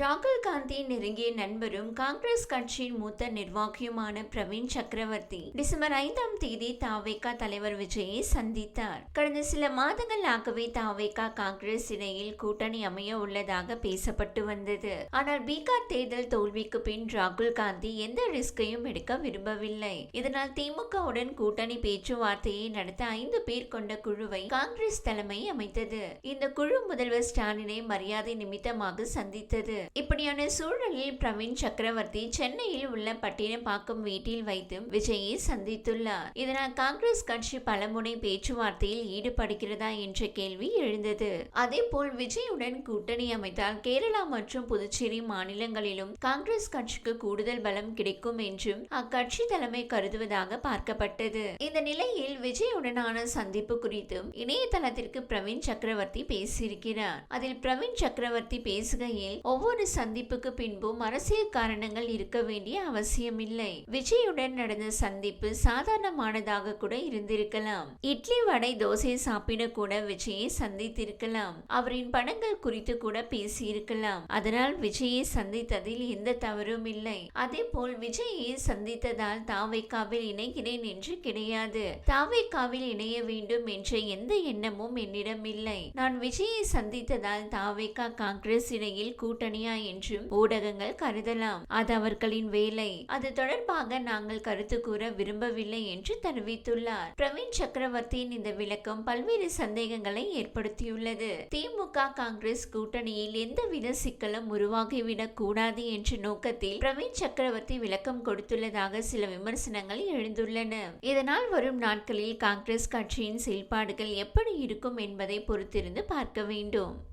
ராகுல் காந்தி நெருங்கிய நண்பரும் காங்கிரஸ் கட்சியின் மூத்த நிர்வாகியுமான பிரவீன் சக்கரவர்த்தி டிசம்பர் ஐந்தாம் தேதி தாவேகா தலைவர் விஜயை சந்தித்தார். கடந்த சில மாதங்களாகவே தாவேகா காங்கிரஸ் இடையில் கூட்டணி அமைய உள்ளதாக பேசப்பட்டு வந்தது. ஆனால் பீகார் தேர்தல் தோல்விக்கு பின் ராகுல் காந்தி எந்த ரிஸ்கையும் எடுக்க விரும்பவில்லை. இதனால் திமுகவுடன் கூட்டணி பேச்சுவார்த்தையை நடத்த ஐந்து பேர் கொண்ட குழுவை காங்கிரஸ் தலைமை அமைத்தது. இந்த குழு முதல்வர் ஸ்டாலினை மரியாதை நிமித்தமாக சந்தித்தது. இப்படியான சூழலில் பிரவீன் சக்கரவர்த்தி சென்னையில் உள்ள பட்டினப்பாக்கம் வீட்டில் வைத்து விஜயை சந்தித்துள்ளார். இதனால் காங்கிரஸ் கட்சி பலமுறை பேச்சுவார்த்தையில் ஈடுபடுகிறதா என்ற கேள்வி எழுந்தது. அதேபோல் விஜயுடன் கூட்டணி அமைத்தால் கேரளா மற்றும் புதுச்சேரி மாநிலங்களிலும் காங்கிரஸ் கட்சிக்கு கூடுதல் பலம் கிடைக்கும் என்றும் அக்கட்சி தலைமை கருதுவதாக பார்க்கப்பட்டது. இந்த நிலையில் விஜயுடனான சந்திப்பு குறித்தும் இணையதளத்திற்கு பிரவீன் சக்கரவர்த்தி பேசியிருக்கிறார். அதில் பிரவீன் சக்கரவர்த்தி பேசுகையில் ஒவ்வொரு ஒவ்வொரு சந்திப்புக்கு பின்பும் அரசியல் காரணங்கள் இருக்க வேண்டிய அவசியமில்லை. விஜயுடன் நடந்த சந்திப்பு சாதாரணமானதாக கூட இருந்திருக்கலாம். இட்லி வடை தோசை சாப்பிட கூட விஜயை சந்தித்திருக்கலாம். அவரின் படங்கள் குறித்து கூட பேசியிருக்கலாம். அதனால் விஜயை சந்தித்ததில் எந்த தவறும் இல்லை. அதே போல் விஜயை சந்தித்ததால் தாவைக்காவில் இணைகிறேன் என்று கிடையாது. தாவைக்காவில் இணைய வேண்டும் என்ற எந்த எண்ணமும் என்னிடம் இல்லை. நான் விஜயை சந்தித்ததால் தாவைக்கா காங்கிரஸ் இடையில் கூட்டணி கூட்டணியா என்றும் ஊடகங்கள் கருதலாம். அது அவர்களின் வேலை. அது தொடர்பாக நாங்கள் கருத்து கூற விரும்பவில்லை என்று தெரிவித்துள்ளார். பிரவீன் சக்கரவர்த்தியின் இந்த விளக்கம் பல்வேறு சந்தேகங்களை ஏற்படுத்தியுள்ளது. திமுக காங்கிரஸ் கூட்டணியில் எந்தவித சிக்கலும் உருவாகிவிடக் கூடாது என்ற நோக்கத்தில் பிரவீன் சக்கரவர்த்தி விளக்கம் கொடுத்துள்ளதாக சில விமர்சனங்கள் எழுந்துள்ளன. இதனால் வரும் நாட்களில் காங்கிரஸ் கட்சியின் செயல்பாடுகள் எப்படி இருக்கும் என்பதை பொறுத்திருந்து பார்க்க வேண்டும்.